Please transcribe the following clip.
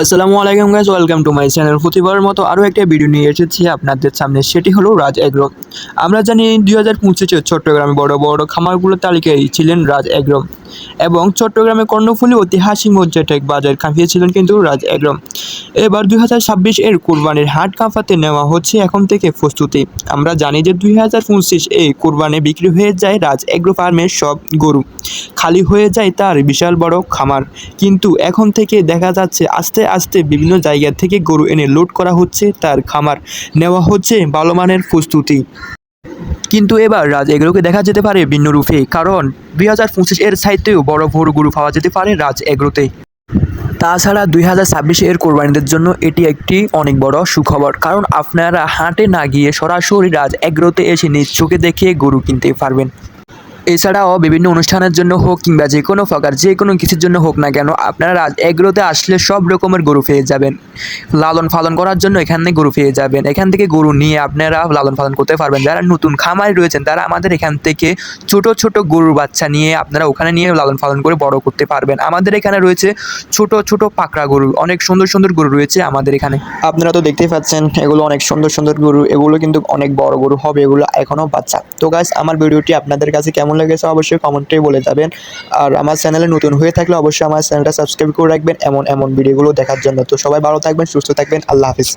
আসসালামু আলাইকুম guys welcome to my channel প্রতিবারের মতো আরও একটা ভিডিও নিয়ে এসেছি আপনাদের সামনে, সেটি হলো রাজ এগ্রো। আমরা জানি দুই হাজার পঁচিশে চট্টগ্রামে বড় বড় খামারগুলোর তালিকায় ছিলেন রাজ এগ্রো। এবং চট্টগ্রামে কর্ণফুলী ঐতিহাসিক মজ্জাটেক বাজার কাঁপিয়েছিলেন কিন্তু রাজ এগ্রো। এবার দুই হাজার ছাব্বিশ এর কোরবানির হাট কাঁপাতে নেওয়া হচ্ছে এখন থেকে প্রস্তুতি। আমরা জানি যে দুই হাজার পঁচিশ এই কোরবানি বিক্রি হয়ে যায় রাজ এগ্রো ফার্মের সব গরু। খালি হয়ে যায় তার বিশাল বড় খামার। কিন্তু এখন থেকে দেখা যাচ্ছে আস্তে আস্তে বিভিন্ন জায়গা থেকে গরু এনে লোড করা হচ্ছে, তার খামার নেওয়া হচ্ছে ভালো মানের প্রস্তুতি। কিন্তু এবার রাজ এগ্রোকে দেখা যেতে পারে ভিন্ন রূপে, কারণ দুই হাজার পঁচিশ এর সাইতেও বড় ভোর গরু পাওয়া যেতে পারে রাজ এগ্রোতে। তাছাড়া দুই হাজার ছাব্বিশে এর কোরবানিদের জন্য এটি একটি অনেক বড় সুখবর, কারণ আপনারা হাটে না গিয়ে সরাসরি রাজ এগ্রোতে এসে নিজ চোখে দেখে গরু কিনতে পারবেন। এছাড়াও বিভিন্ন অনুষ্ঠানের জন্য হোক কিংবা যে কোনো প্রকার, যে কোনো কিছুর জন্য হোক না কেন, আপনারা রাজ এগ্রোতে আসলে সব রকমের গরু পেয়ে যাবেন। লালন পালন করার জন্য এখানে গরু পেয়ে যাবেন। এখান থেকে গরু নিয়ে আপনারা লালন পালন করতে পারবেন। যারা নতুন খামারি রয়েছেন, তারা আমাদের এখান থেকে ছোট ছোট গরুর বাচ্চা নিয়ে আপনারা ওখানে নিয়ে লালন পালন করে বড় করতে পারবেন। আমাদের এখানে রয়েছে ছোট ছোট পাকড়া গরু। অনেক সুন্দর সুন্দর গরু রয়েছে আমাদের এখানে। আপনারা তো দেখতেই পাচ্ছেন, এগুলো অনেক সুন্দর সুন্দর গরু। এগুলো কিন্তু অনেক বড় গরু হবে, এগুলো এখনও বাচ্চা। তো গাছ আমার ভিডিওটি আপনাদের কাছে কেমন লেগেছে অবশ্যই কমেন্টে বলে যাবেন। আর আমার চ্যানেলে নতুন হয়ে থাকলে অবশ্যই আমার চ্যানেলটা সাবস্ক্রাইব করে রাখবেন এমন এমন ভিডিওগুলো দেখার জন্য। তো সবাই ভালো থাকবেন, সুস্থ থাকবেন, আল্লাহ হাফিজ।